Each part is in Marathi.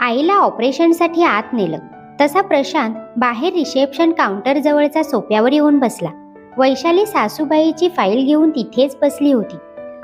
आईला ऑपरेशनसाठी आत नेलं. तसा प्रशांत बाहेर रिसेप्शन काउंटर जवळचा सोप्यावर येऊन बसला. वैशाली सासूबाईची फाईल घेऊन तिथेच बसली होती.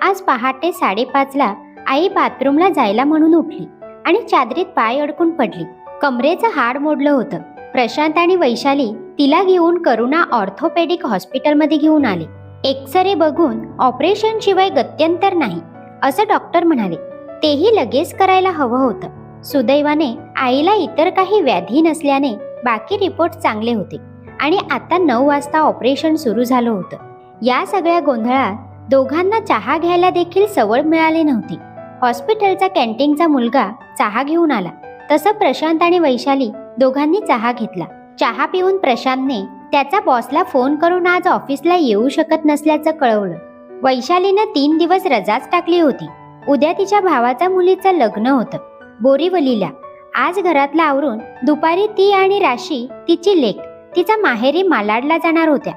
आज पहाटे साडेपाचला आई बाथरूमला जायला म्हणून उठली आणि चादरीत पाय अडकून पडली. कमरेचं हाड मोडलं होतं. प्रशांत आणि वैशाली तिला घेऊन करुणा ऑर्थोपेडिक हॉस्पिटलमध्ये घेऊन आले. एक्सरे बघून ऑपरेशन शिवाय गत्यंतर नाही असं डॉक्टर म्हणाले. तेही लगेच करायला हवं होतं. सुदैवाने आईला इतर काही व्याधी नसल्याने बाकी रिपोर्ट चांगले होते आणि आता नऊ वाजता ऑपरेशन सुरू झालं होतं. या सगळ्या गोंधळात दोघांना चहा घ्यायला देखील सवड मिळाली नव्हती. हॉस्पिटलचा कॅन्टीनचा मुलगा चहा घेऊन आला. तसं प्रशांत आणि वैशाली दोघांनी चहा घेतला. चहा पिऊन प्रशांतने त्याचा बॉसला फोन करून आज ऑफिसला येऊ शकत नसल्याचं कळवलं. वैशालीनं तीन दिवस रजाच टाकली होती. उद्या तिच्या भावाचा मुलीचं लग्न होतं. बोरीवलीला. आज घरातलं आवरून दुपारी ती आणि राशी तिची लेक तिचा माहेरी मालाडला जाणार होत्या.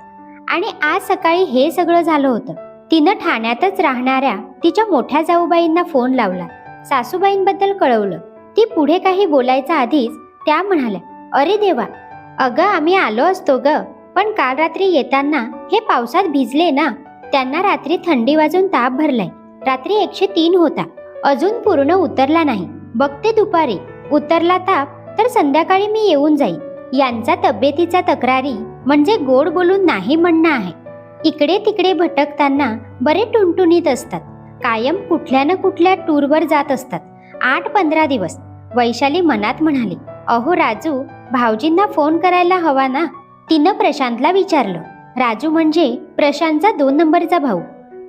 आणि आज सकाळी हे सगळं झालं होतं. तिनं ठाण्यातच राहणाऱ्या तिच्या मोठ्या जाऊबाईंना फोन लावला. सासूबाईंबद्दल कळवलं. ती पुढे काही बोलायच्या आधीच त्या म्हणाल्या अरे देवा अगं आम्ही आलो असतो ग पण काल रात्री येताना हे पावसात भिजले ना त्यांना रात्री थंडी वाजून ताप भरलाय. रात्री एकशे तीन होता. अजून पूर्ण उतरला नाही. बघते दुपारी. उतरला ताप तर संध्याकाळी मी येऊन जाईन. यांचा तब्येतीचा तक्रारी म्हणजे गोड बोलून नाही म्हणणं आहे. इकडे तिकडे भटकताना बरे टुणटुणीत असतात. कायम कुठल्या ना कुठल्या टूरवर जात असतात. आठ पंधरा दिवस. वैशाली मनात म्हणाली अहो राजू भाऊजींना फोन करायला हवा ना? तिनं प्रशांतला विचारलं. राजू म्हणजे प्रशांतचा दोन नंबरचा भाऊ.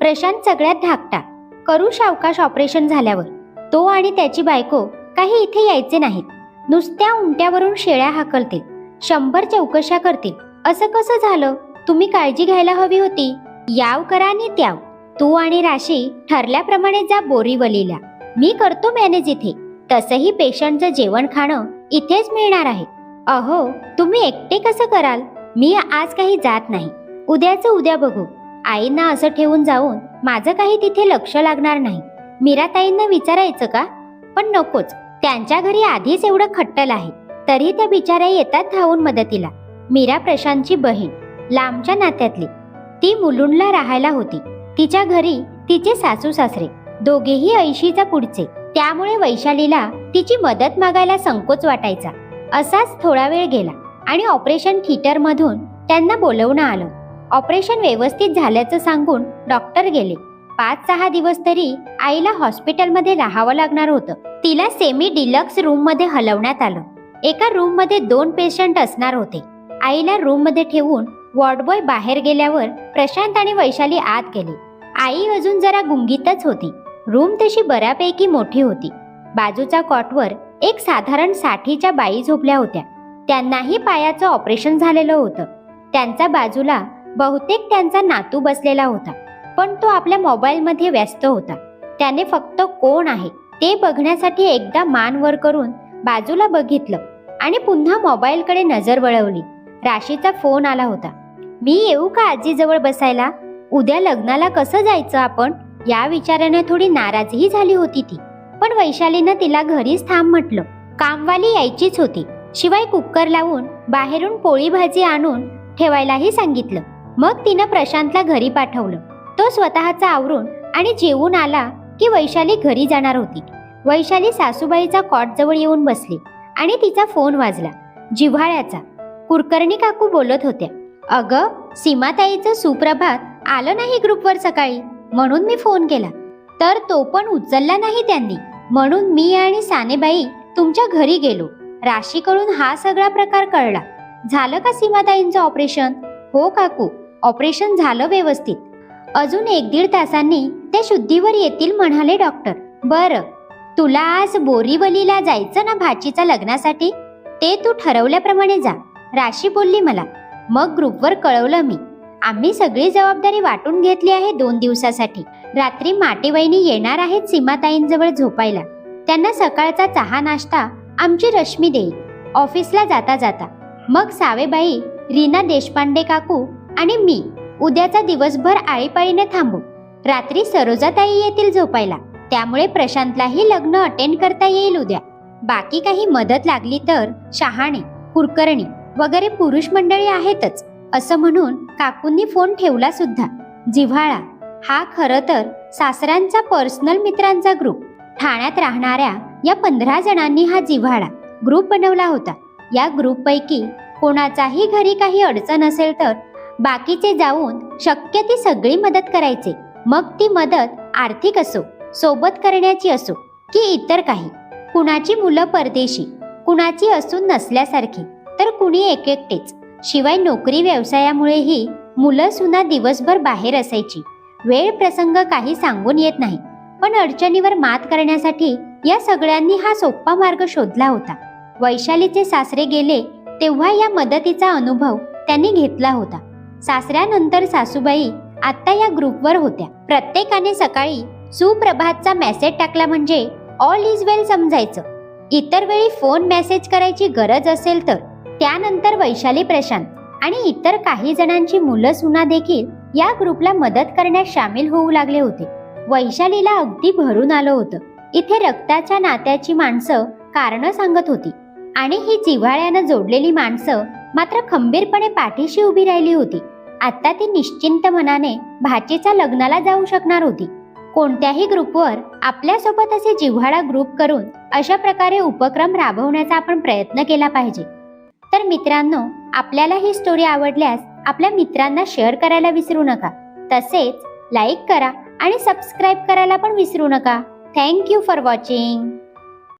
प्रशांत सगळ्यात धाकटा. करू सावकाश ऑपरेशन झाल्यावर. तो आणि त्याची बायको काही इथे यायचे नाहीत. नुसत्या उंट्यावरून शेळ्या हाकलतील शंभर चौकशा करतील. असं कसं झालं? तुम्ही काळजी घ्यायला हवी होती. याव करा आणि त्याव. तू आणि राशी ठरल्याप्रमाणे जा बोरीवलीला. मी करतो मॅनेज इथे. तसंही पेशंटचं जेवण खाणं इथेच मिळणार आहे. अहो तुम्ही एकटे कसं कराल? मी आज काही जात नाही. उद्याचं उद्या बघू. आईना असं ठेवून जाऊन माझं काही तिथे लक्ष लागणार नाही. मीराताईंना विचारायचं का? पण नकोच. त्यांच्या घरी आधीच एवढं खट्टल आहे. तरी त्या बिचाऱ्या येतात धावून मदतीला. मीरा प्रशांतची बहीण लांबच्या नात्यातली. ती मुलुंडला राहायला होती. तिच्या घरी तिचे सासू सासरे दोघेही ऐंशीचा पुढचे. त्यामुळे वैशालीला तिची मदत मागायला संकोच वाटायचा. असाच थोडा वेळ गेला आणि ऑपरेशन थिएटरमधून त्यांना बोलवणं आलं. ऑपरेशन व्यवस्थित झाल्याचं सांगून डॉक्टर गेले. पाच सहा दिवस तरी आईला हॉस्पिटलमध्ये राहावं लागणार होतं. तिला सेमी डिलक्स रूममध्ये हलवण्यात आलं. एका रूममध्ये दोन पेशंट असणार होते. आईला रूममध्ये ठेवून वॉर्डबॉय बाहेर गेल्यावर प्रशांत आणि वैशाली आत गेले. आई अजून जरा गुंगीतच होती. रूम तशी बऱ्यापैकी मोठी होती. बाजूच्या कॉटवर एक साधारण साठीच्या बाई झोपल्या होत्या. त्यांनाही पायाचं ऑपरेशन झालेलं होतं. त्यांच्या बाजूला बहुतेक त्यांचा नातू बसलेला होता. पण तो आपल्या मोबाईलमध्ये व्यस्त होता. त्याने फक्त कोण आहे ते बघण्यासाठी एकदा मान वर करून बाजूला बघितलं आणि पुन्हा मोबाईलकडे नजर वळवली. राशीचा फोन आला होता. मी येऊ का आजीजवळ बसायला? उद्या लग्नाला कसं जायचं आपण? या विचाराने थोडी नाराजही झाली होती ती. पण वैशालीनं तिला घरीच थांब म्हटलं. कामवाली यायचीच होती. शिवाय कुकर लावून बाहेरून पोळी भाजी आणून ठेवायलाही सांगितलं. मग तिनं प्रशांतला घरी पाठवलं. तो स्वतःचा आवरून आणि जेवून आला की वैशाली घरी जाणार होती. वैशाली सासूबाईचा कॉट जवळ येऊन बसली आणि तिचा फोन वाजला. जिव्हाळ्याचा. कुरकर्णी काकू बोलत होत्या. अगं सीमाताईचं सुप्रभात आलं नाही ग्रुपवर सकाळी म्हणून मी फोन केला. तर तो पण उचलला नाही त्यांनी. म्हणून मी आणि सानेबाई तुमच्या घरी गेलो. राशीकडून हा सगळा प्रकार कळला. झालं का सीमाताईंचं ऑपरेशन? हो काकू ऑपरेशन झालं व्यवस्थित. अजून एक दीड तासांनी ते शुद्धीवर येतील म्हणाले डॉक्टर. बरं तुला आज बोरीवलीला जायचं ना भाचीच्या लग्नासाठी? ते तू ठरवल्याप्रमाणे जा. राशी बोलली मला. मग ग्रुपवर कळवलं मी. आम्ही सगळी जबाबदारी वाटून घेतली आहे दोन दिवसासाठी. रात्री माटेवहिनी येणार आहेत सीमाताईंजवळ झोपायला. त्यांना सकाळचा चहा नाश्ता आमची रश्मी देईल. ऑफिसला जाता जाता. मग सावेबाई रीना देशपांडे काकू आणि मी. उद्याचा दिवसभर आळीपाळीने थांबू. रात्री सरोजाताई येतील झोपायला. त्यामुळे प्रशांतलाही लग्न अटेंड करता येईल उद्या. बाकी काही मदत लागली तर शहाणे कुरकर्णी वगैरे पुरुष मंडळी आहेतच असं म्हणून काकूंनी फोन ठेवला सुद्धा. जिव्हाळा हा खरं तर सासऱ्यांचा पर्सनल मित्रांचा ग्रुप ठाण्यात राहणाऱ्या या पंधरा जणांनी हा जिव्हाळा ग्रुप बनवला होता. या ग्रुपपैकी कोणाचाही घरी काही अडचण असेल तर बाकीचे जाऊन शक्य ती सगळी मदत करायचे. मग ती मदत आर्थिक असो सोबत करण्याची असो की इतर काही. कुणाची मुलं परदेशी कुणाची असून नसल्यासारखी तर कुणी एक एकटेच शिवाय नोकरी व्यवसायामुळेही मुलं सुना दिवसभर बाहेर असायची. वेळ प्रसंग काही सांगून येत नाही. पण अडचणीवर मात करण्यासाठी या सगळ्यांनी हा सोपा मार्ग शोधला होता. वैशालीचे सासरे गेले तेव्हा या मदतीचा अनुभव त्यांनी घेतला होता. सासऱ्यानंतर सासूबाई आता या ग्रुपवर होत्या. प्रत्येकाने सकाळी सुप्रभातचा मेसेज टाकला म्हणजे ऑल इज वेल समजायचं. इतर वेळी फोन मेसेज करायची गरज असेल तर. त्यानंतर वैशाली प्रशांत आणि इतर काही जणांची मुलं सुना देखील या ग्रुपला मदत करण्यात सामील होऊ लागले होते. वैशालीला अगदी भरून आलं होतं. इथे रक्ताच्या नात्याची माणसं कारण सांगत होती आणि ही जिव्हाळ्यानं जोडलेली माणसं मात्र खंबीरपणे पाठीशी उभी राहिली होती. आता ती निश्चिंत मनाने भाचीचा लग्नाला जाऊ शकणार होती. कोणत्याही ग्रुपवर आपल्यासोबत असे जिव्हाळा ग्रुप करून अशा प्रकारे उपक्रम राबवण्याचा आपण प्रयत्न केला पाहिजे. तर मित्रांनो आपल्याला ही स्टोरी आवडल्यास आपल्या मित्रांना शेअर करायला विसरू नका. तसेच लाईक करा आणि सबस्क्राईब करायला पण विसरू नका. Thank you for watching